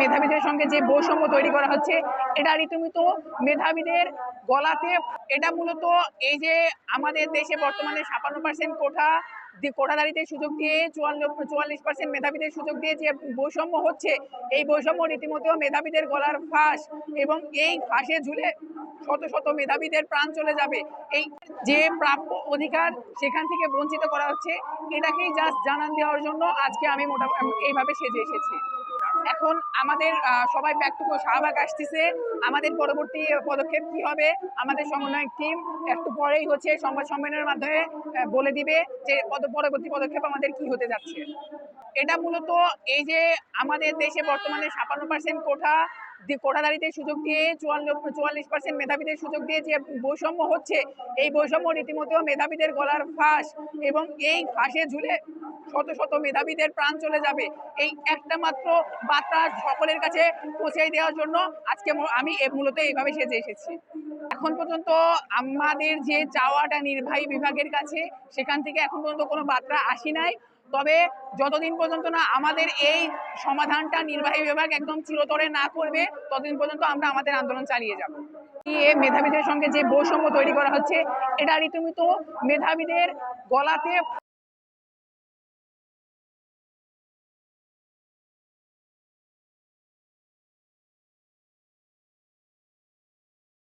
মেধাবীদের সঙ্গে যে বৈষম্য তৈরি করা হচ্ছে, এটা রীতিমতো মেধাবীদের গলাতে, এটা মূলত এই যে আমাদের দেশে বর্তমানে ছাপান্ন পার্সেন্ট কোঠা কোঠাদারিতে সুযোগ দিয়ে চুয়ান্ন, চুয়াল্লিশ পার্সেন্ট মেধাবীদের সুযোগ দিয়ে যে বৈষম্য হচ্ছে, এই বৈষম্য রীতিমতো মেধাবীদের গলার ফাঁস এবং এই ফাঁসে ঝুলে শত শত মেধাবীদের প্রাণ চলে যাবে। এই যে প্রাপ্য অধিকার সেখান থেকে বঞ্চিত করা হচ্ছে, এটাকেই জাস্ট জানান দেওয়ার জন্য আজকে আমি মোটামুটি এইভাবে সেজে এসেছি। এখন আমাদের সবাই ব্যাকটুকু শাহবাগ আসতেছে। আমাদের পরবর্তী পদক্ষেপ কি হবে? আমাদের সমন্বয়ক টিম একটু পরেই হচ্ছে সংবাদ সম্মেলনের মাধ্যমে বলে দিবে যে পরবর্তী পদক্ষেপ আমাদের কি হতে যাচ্ছে। এটা মূলত এই যে আমাদের দেশে বর্তমানে ছাপান্ন পার্সেন্ট কোঠা দি- সুযোগ দিয়ে চুয়ান্ন, চুয়াল্লিশ পার্সেন্ট মেধাবীদের সুযোগ দিয়ে যে বৈষম্য হচ্ছে, এই বৈষম্য রীতিমতো মেধাবীদের গলার ফাঁস এবং এই ফাঁসে ঝুলে শত শত মেধাবীদের প্রাণ চলে যাবে। এই একটা মাত্র বার্তা সকলের কাছে পৌঁছে দেওয়ার জন্য আজকে আমি মূলত এইভাবে সেজে এসেছি। এখন পর্যন্ত আমাদের যে চাওয়াটা নির্বাহী বিভাগের কাছে, সেখান থেকে এখন পর্যন্ত কোনো বার্তা আসি নাই। তবে যতদিন পর্যন্ত না আমাদের এই সমাধানটা নির্বাহী বিভাগ একদম চিরতরে না করবে, ততদিন পর্যন্ত আমরা আমাদের আন্দোলন চালিয়ে যাব। এ মেধাবীদের সঙ্গে যে বৈষম্য তৈরি করা হচ্ছে, এটা রীতিমতো মেধাবীদের গলাতে